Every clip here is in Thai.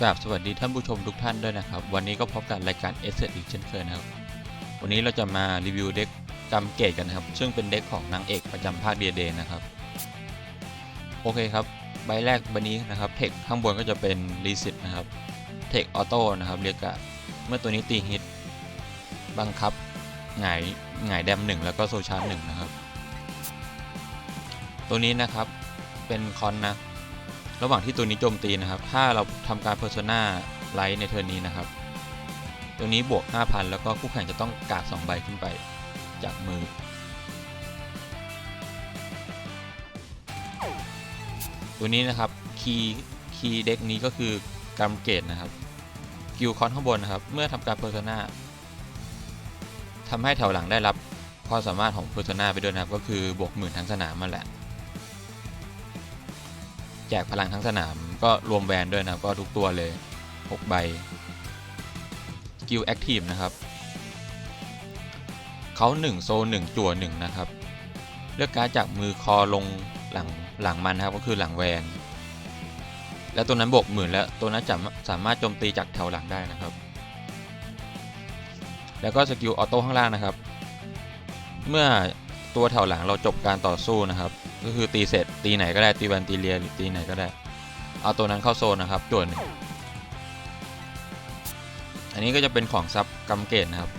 กราบสวัสดีท่านผู้ชมทุกท่านด้วยนะครับ วันนี้ก็พบกับรายการ s อ e อีกเช่นเคยนะครับ วันนี้เราจะมารีวิวเด็กกำเกตกันนะครับ ซึ่งเป็นเด็กของนางเอกประจำภาคเดียเดนะครับ โอเคครับ ใบแรกใบนี้นะครับ เทคข้างบนก็จะเป็นรีสิตนะครับ เทคออโต้นะครับ เรียกะเมื่อตัวนี้ตีฮิต บังคับหงายหงายแดมหนึ่งแล้วก็โซชาร์หนึ่งนะครับ ตัวนี้นะครับเป็นคอนนะ ระหว่างที่ตัวนี้โจมตีนะครับ ถ้าเราทำการ Persona ไลท์ในเทิร์นี้นะครับ ตัวนี้บวก 5,000 แล้วก็คู่แข่งจะต้องกาด2ใบขึ้นไปจากมือ ตัวนี้นะครับคีย์คีย์เด็กนี้ก็คือกำเกตนะครับกิลคอนข้างบนนะครับ เมื่อทำการ Persona ทำให้แถวหลังได้รับความสามารถของ Persona ไปด้วยนะครับ ก็คือบวกหมื่นทั้งสนามมาแหละ แจกพลังทั้งสนาม ก็รวมแวนด้วยนะก็ทุกตัวเลย 6 ใบสกิลแอคทีฟนะครับเขา1โซ1จั่ว1นะครับ เลือกการจากมือคอลงหลังหลังมันนะครับก็คือหลังแวน แล้วตัวนั้นบวกหมื่นแล้วตัวนั้นจะสามารถโจมตีจากแถวหลังได้นะครับ แล้วก็สกิลออโต้ข้างล่างนะครับ เมื่อตัวแถวหลังเราจบการต่อสู้นะครับ ก็คือตีเสร็จตีไหนก็ได้ตีแวนตีเลียหรือตีไหนก็ได้ เอาตัวนั้นเข้าโซนนะครับจวนึงอันนี้ก็จะเป็นของซับกำเกตนะครับ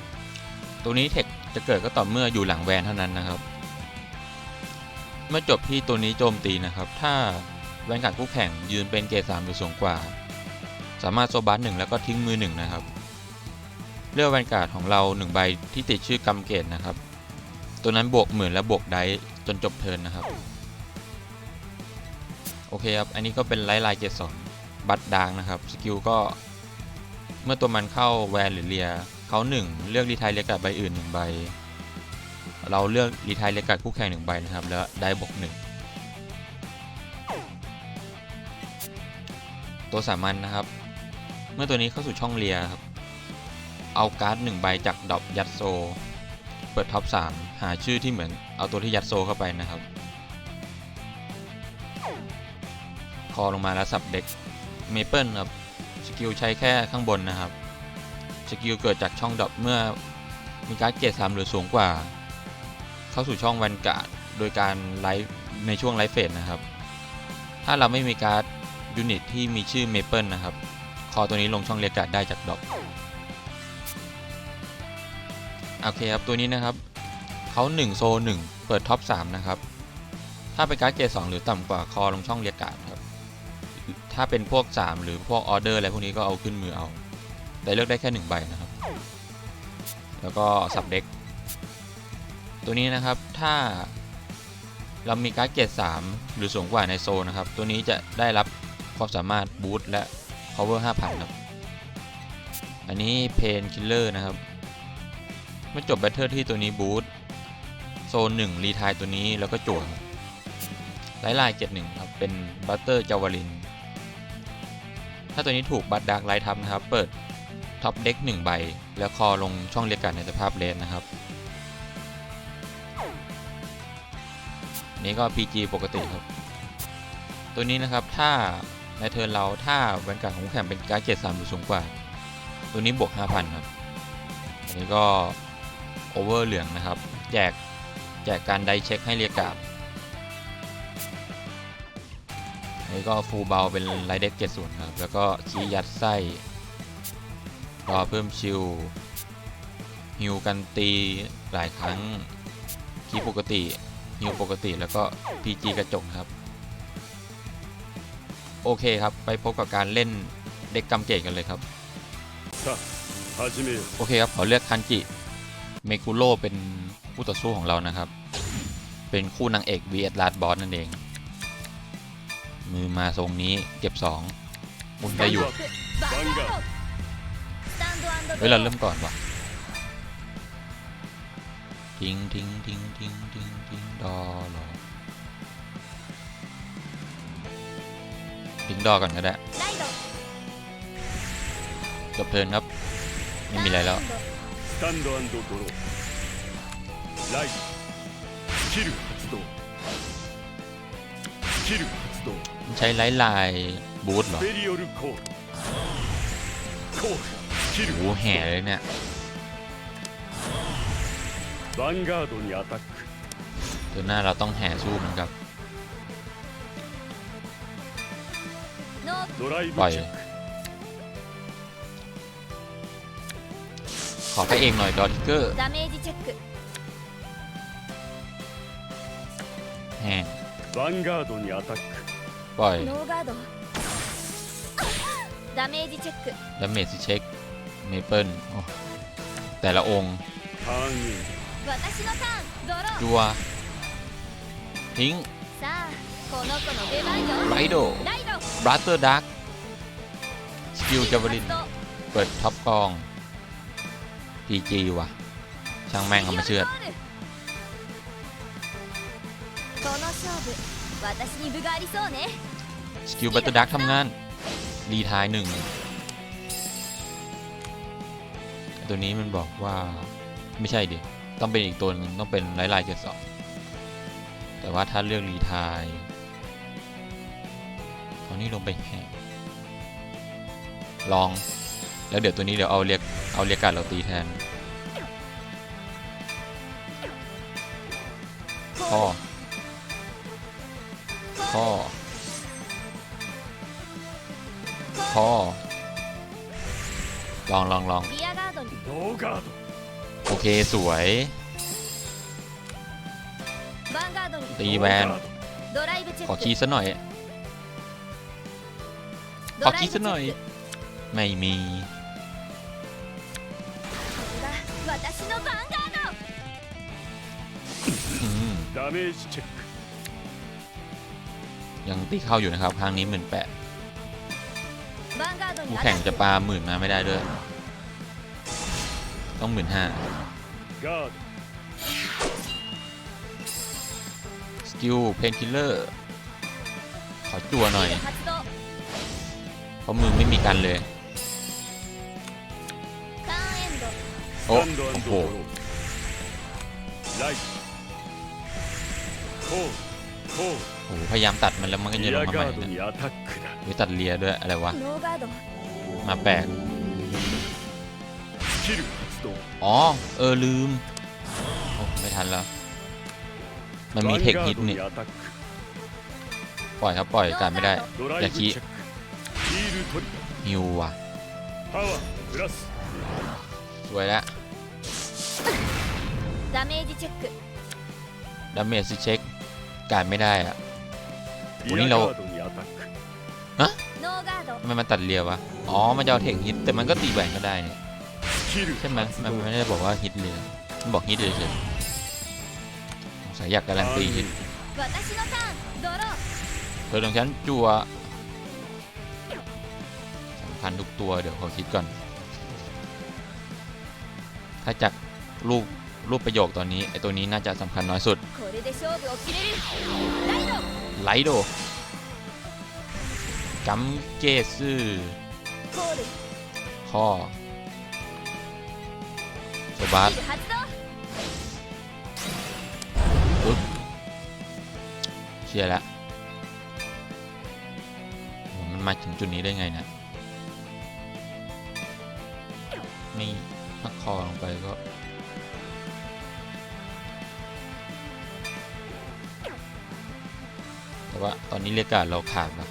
ตัวนี้เทคจะเกิดก็ต่อเมื่ออยู่หลังแวนเท่านั้นนะครับ เมื่อจบที่ตัวนี้โจมตีนะครับ ถ้าแวนการดคู่แข่งยืนเป็นเกรดสามหรือสูงกว่า สามารถโซบัสหนึ่งแล้วก็ทิ้งมือหนึ่งนะครับ เลือกแวนการ์ดของเราหนึ่งใบที่ติดชื่อกำเกตนะครับ ตัวนั้นบวกหมื่นและบวกได้ จนจบเทินนะครับ โอเคครับ อันนี้ก็เป็นไลท์ไลน์เกตสองบัตดางนะครับ สกิลก็ เมื่อตัวมันเข้าแวนหรือเลียเขาหนึ่งเลือกรีไทยเรียกกัดใบอื่นหนึ่งใบ เราเลือกรีไทยเรียกกัดคู่แข่งหนึ่งใบนะครับ แล้วได้บวกหนึ่งตัวสามัญนะครับ เมื่อตัวนี้เข้าสู่ช่องเลียครับ เอาการ์ดหนึ่งใบจากดรอปยัดโซ ปิดท็อป3หาชื่อที่เหมือนเอาตัวที่ยัดโซเข้าไปนะครับ คอลงมาแล้วสับเด็กเมเปิลครับสกิลใช้แค่ข้างบนนะครับสกิลเกิดจากช่องดรอปเมื่อมีการเกรด3หรือสูงกว่า เข้าสู่ช่องวันกาดโดยการไลฟ์ในช่วงไลฟ์เฟสนะครับ ถ้าเราไม่มีการ์ดยูนิตที่มีชื่อเมเปิลนะครับ คอตัวนี้ลงช่องเรียกการ์ดได้จากดรอป โอเคครับตัวนี้นะครับเขา1โซ1เปิดท็อป3นะครับ ถ้าเป็นการ์ดเกรด2หรือต่ำกว่าคอลงช่องเรียกการ์ดครับ ถ้าเป็นพวก 3 หรือพวกออเดอร์อะไรพวกนี้ก็เอาขึ้นมือเอา แต่เลือกได้แค่1ใบนะครับ แล้วก็สับเด็กตัวนี้นะครับถ้าเรามีการ์ดเกรด3หรือสูงกว่าในโซนนะครับ ตัวนี้จะได้รับความสามารถบูตและ power 5,000ครับ อันนี้เพนคิลเลอร์นะครับ เมื่อจบแบตเตอร์ที่ตัวนี้บูทโซนหนึ่งรีทายตัวนี้แล้วก็จั่วไล่ลายเจ็ดหนึ่งครับ เป็นบัตเตอร์จาวาริน ถ้าตัวนี้ถูกบัตดักไลท์ทับนะครับ เปิดท็อปเด็กหนึ่งใบ แล้วคอลงช่องเรียกกันในสภาพเลนนะครับ นี่ก็ PG ปกติครับ ตัวนี้นะครับถ้าในเทิร์นเราถ้าแวนการ์ดของแข่งเป็นการ์ดเกรดสามหรือสูงกว่า ตัวนี้บวก5,000ครับ อันนี้ก็ โอเวอร์เหลืองนะครับ แจกแจกการไดเช็คให้เรียกาบนี่ก็ฟูเบาเป็นไรเด็กเจ็ส่วนครับ แล้วก็ชี้ยัดไส้รอเพิ่มชิวฮิวกันตีหลายครั้งคีปกติฮิวปกติแล้วก็พีจีกระจกครับ โอเคครับไปพบกับการเล่นเด็กกำเกตกันเลยครับโอเคครับขอเลือกคันจิ เมกุโร่เป็นคู่ต่อสู้ของเรานะครับ เป็นคู่นางเอก vs ลาดบอสนั่นเอง มือมาทรงนี้เก็บ2มุนได้อยู่เฮ้ยเราเริ่มก่อนวะทิ้งทิ้งทิ้งทิ้งทิ้งทิ้งดอหรอทิ้งดอก่อนก็ได้จบเทินครับ ไม่มีอะไรแล้ว スタンドドローライトスキル発動スキル発動 ใช้ไลท์ไลน์บูทเหรอ ベリオルコール コールスキル โอ้โหแห่เลยเนี่ย ヴァンガードにアタック ตัวหน้าเราต้องแห่สู้มันครับ ノードライブ ปล่อย チェック อพระเอกหน่อยดอทิกเกอร์ ダメージチェック แห่ ヴァンガードにアタック ปล่อย ノーガードダメージチェック ดาเมจเช็คเมเปิลแต่ละองค์ ターンエン私のターンドロー จัว ทิ้ง さあこの子の出番よ ไรโด ライド บรัตเตอร์ดักสกิลจาวลิน 発動 เปิดท็อปกอง พีจีว่ะ ช่างแม่งเอามาเชื่อดสกิลบัตเตอร์ดักทำงาน รีทายหนึ่ง ตัวนี้มันบอกว่าไม่ใช่ดิ ต้องเป็นอีกตัวนึงต้องเป็นไลท์ไลท์เจ็ดสองแต่ว่าถ้าเลือกรีทายตอนนี้ลงไปแหกลอง แล้วเดี๋ยวตัวนี้เดี๋ยวเอาเรียก เอาเรียการเราตีแทนพ่อพ่อพ่อลองลองลองโอเคสวยตีแวนขอคีซะหน่อยขอคีซะหน่อย ไม่มี 私のヴァンガード อืม ダメージチェック ยังตีเข้าอยู่นะครับ ครั้งนี้หมื่นแปด ヴァンガードに คู่ アタ แข่ง ッ จะ ク ปาหมื่นมาไม่ได้ด้วย ต้องหมื่นห้า ガード สกิลเพนคิลเลอร์ขอจั่วหน่อย 発動 เพราะมือไม่มีกันเลย โอ้โหพยายามตัดมันแล้วมันก็จะลงมาใหม่หรือตัดเลียด้วยอะไรวะ มาแปลกอ๋อ เออลืมไม่ทันแล้ว มันมีเทคนิคนี่ ปล่อยครับปล่อยการไม่ได้ อย่าคิฮิวว่ะสวยแล้ว ダメージチェック ดาเมจเช็คการไม่ได้อะ リ วันนี้ ア เรา ガードにアタックノーガード ทำไมมันตัดเลียวะ อ๋อ มันจะเอาเทคฮิต แต่มันก็ตีแหวนก็ได้นี่ スキル ใช่ไหม 発 มัน 動 ไม่ได้บอกว่าฮิตเลียมันบอกฮิตเฉยๆสงสัยอยากการันตีฮิต 私のターンドロー เธอของฉันจัวสำคัญทุกตัวเดี๋ยวขอคิดก่อน ถ้าจาก รูปรูปประโยคตอนนี้ไอตัวนี้น่าจะสำคัญน้อยสุดไลโดจัมเกสซึคอโซบัสปึ๊บเชียร์แล้วมันมาถึงจุดนี้ได้ไงนะไม่พักคอลงไปก็ แต่ว่าตอนนี้เรียการเราขาดนะ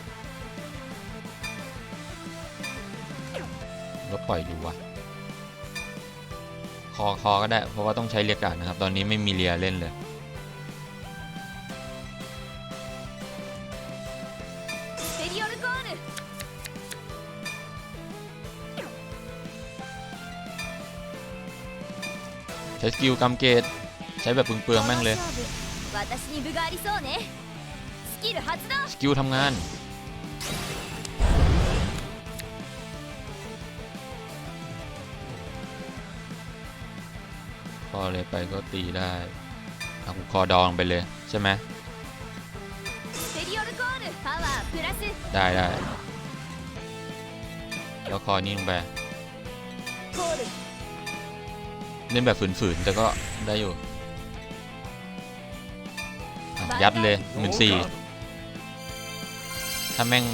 เราปล่อยดูวะคอคอก็ได้ เพราะว่าต้องใช้เรียการนะครับ ตอนนี้ไม่มีเรียเล่นเลยใช้สกิลกำเกตใช้แบบเปลืองๆแม่งเลย สกิลทำงาน พอเลยไปก็ตีได้เอาคอดองไปเลยใช่ไหมได้ได้แล้วคอนี่ลงไปเล่นแบบฝืนๆแต่ก็ได้อยู่ ยัดเลยหมื่นสี่ ถ้าแม่ง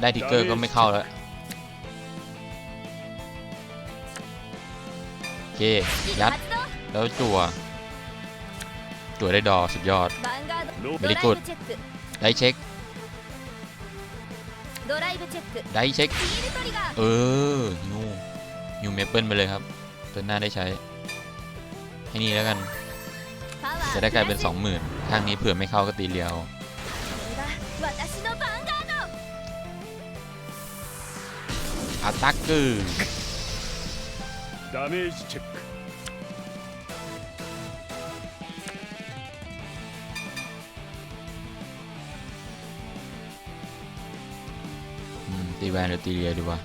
ได้ทิกเกอร์ก็ไม่เข้าแล้ว โอเค ยัด แล้วจั่ว จั่วได้ดอสุดยอดบริกุดได้เช็ค ได้เช็ค เออยูยูเมเปิลไปเลยครับ ตัวหน้าได้ใช้ ให้นี่แล้วกัน จะได้กลายเป็น 20,000 ข้างนี้เผื่อไม่เข้าก็ตีเรียว 아따끄 ダメージチェック 음, 띠바를 띠리야 이리와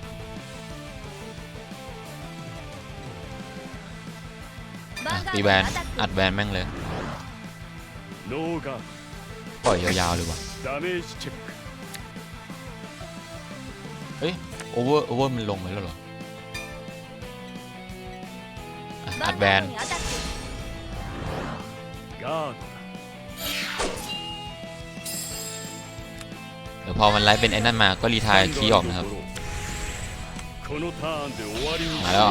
à, đi bàn ạch bàn mang lên Ôi, dao dao luôn mà Ê โอเวอร์โอเวอร์มันลงไปแล้วหรออัดแบนเดี๋ยวพอมันไลฟ์เป็นไอ้นั่นมาก็รีทายคีย์ออกนะครับมาแล้ว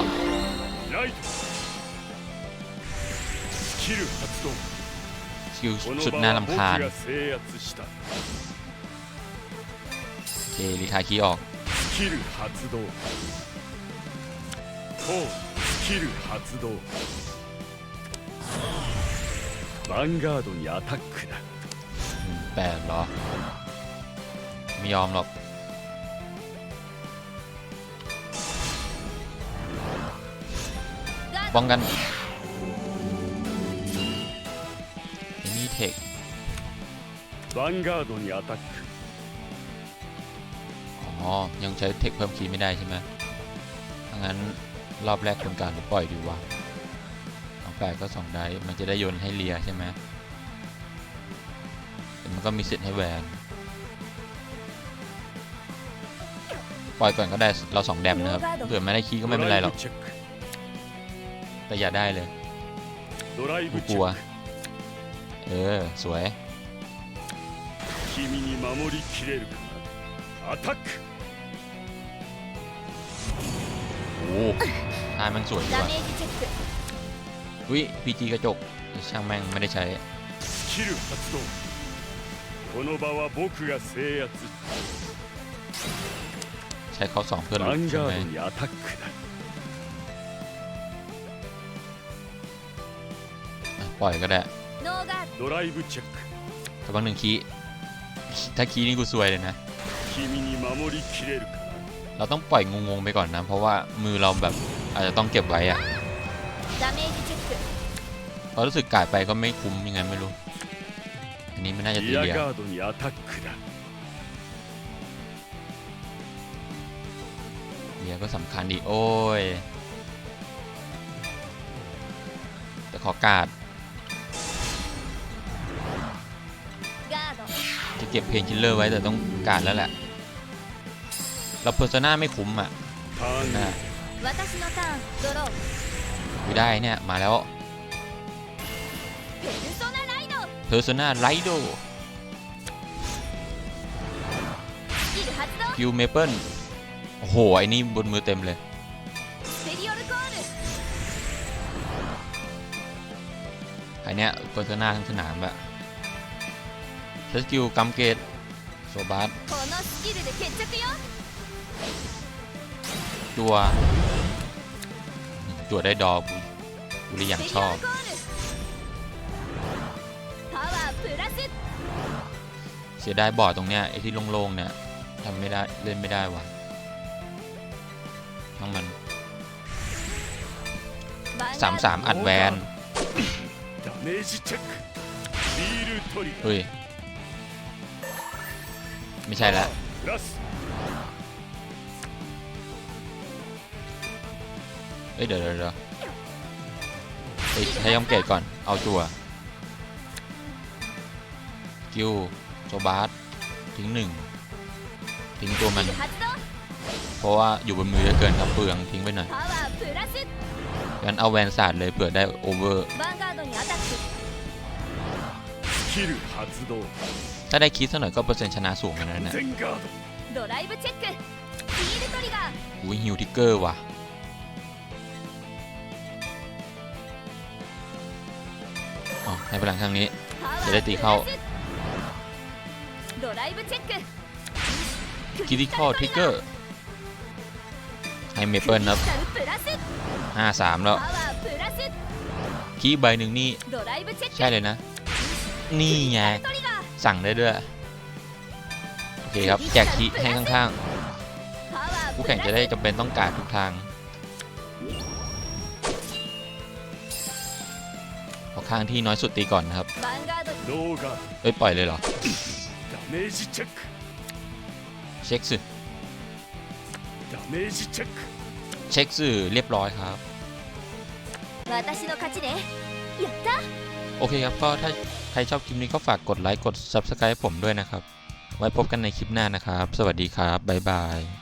คิวสุดน่ารำคาญโอเครีทายคีย์ออก スキル発動。スキル発動。ヴァンガードにアタックだ。ดเหยอกงกัヴァンガードにアタック อ๋อ ยังใช้เทคเพิ่มคีย์ไม่ได้ใช่ไหมถ้างั้นรอบแรกคนการปล่อยดีวะสองแปดก็สองได้ มันจะได้โยนให้เลียใช่ไหมแต่มันก็มีสิทธิ์ให้แวน ปล่อยก่อนก็ได้ เราสองแดมนะครับ เผื่อไม่ได้คีย์ก็ไม่เป็นไรหรอก ドライブチェック แต่อย่าได้เลย ドライ กู ブ ก チ ลั ェ ว ック เออ สวย 君に守りきれるかなアタック หน้ามันสวยดีว่ะอุ้พีจีกระจก ช่างแม่งไม่ได้ใช้ใช้เขาสองเพื่อนหลุดใช่ไหมปล่อยก็ได้แต่บางหนึ่งคีถ้าคีนี่กูสวยเลยนะ เราต้องปล่อยงงๆไปก่อนนะ เพราะว่ามือเราแบบอาจจะต้องเก็บไว้อะพอรู้สึกกาดไปก็ไม่คุ้มยังไงไม่รู้ อันนี้ไม่น่าจะตีเดียวเดียก็สำคัญดีโอ้ยแต่ขอกาดจะเก็บเพลงชิลเลอร์ไว้แต่ต้องกาดแล้วแหละ เราเพอร์โซนาไม่คุ้มอะนะอยู่ได้เนี่ย มาแล้วเพอร์โซนาไลโดคิวเมเปิลโอ้โห ไอ้นี่บนมือเต็มเลยไอเนี้ยเพอร์โซนาทั้งสนามแบบสกิลกำเกตโซบาร์ ตัวตัวได้ดอกกูเลยอย่างชอบเสียดายบอดตรงเนี้ยไอที่โล่งๆเนี่ยทำไม่ได้เล่นไม่ได้ว่ะทั้งมันสามสามอัดแวนเฮ้ย ไม่ใช่แล้ว อ้ยเดี๋ยวเดี๋ยวให้ยอมเกตก่อน เอาตัวกิวโซบาสทิ้งหนึ่งทิ้งตัวมัน เพราะว่าอยู่บนมือจะเกินครับเปลืองทิ้งไปหน่อยงั้นเอาแวนศาสตร์เลยเผื่อได้โอเวอร์ถ้าได้คิดสักหน่อยก็เปอร์เซ็นต์ชนะสูงแล้วนะเนี่ยอุ้ยฮิวทิกเกอร์ว่ะ ให้พลังข้างนี้ จะได้ตีเข้าคิดิคอทิกเกอร์ให้เมเปิลครับห้าสามแล้วคีใบหนึ่งนี่ ใช่เลยนะ นี่ไง สั่งได้ด้วย โอเคครับ แจกคีให้ข้างๆ ผู้แข่งจะได้จำเป็นต้องการทุกทาง เอาข้างที่น้อยสุดตีก่อนนะครับเอ้ยปล่อยเลยเหรอ เช็คสือเช็คสื่อเรียบร้อยครับโอเคครับก็ถ้าใครชอบคลิปนี้ก็ฝากกดไลค์กด Subscribe ผมด้วยนะครับ ไว้พบกันในคลิปหน้านะครับ สวัสดีครับ บ๊ายบาย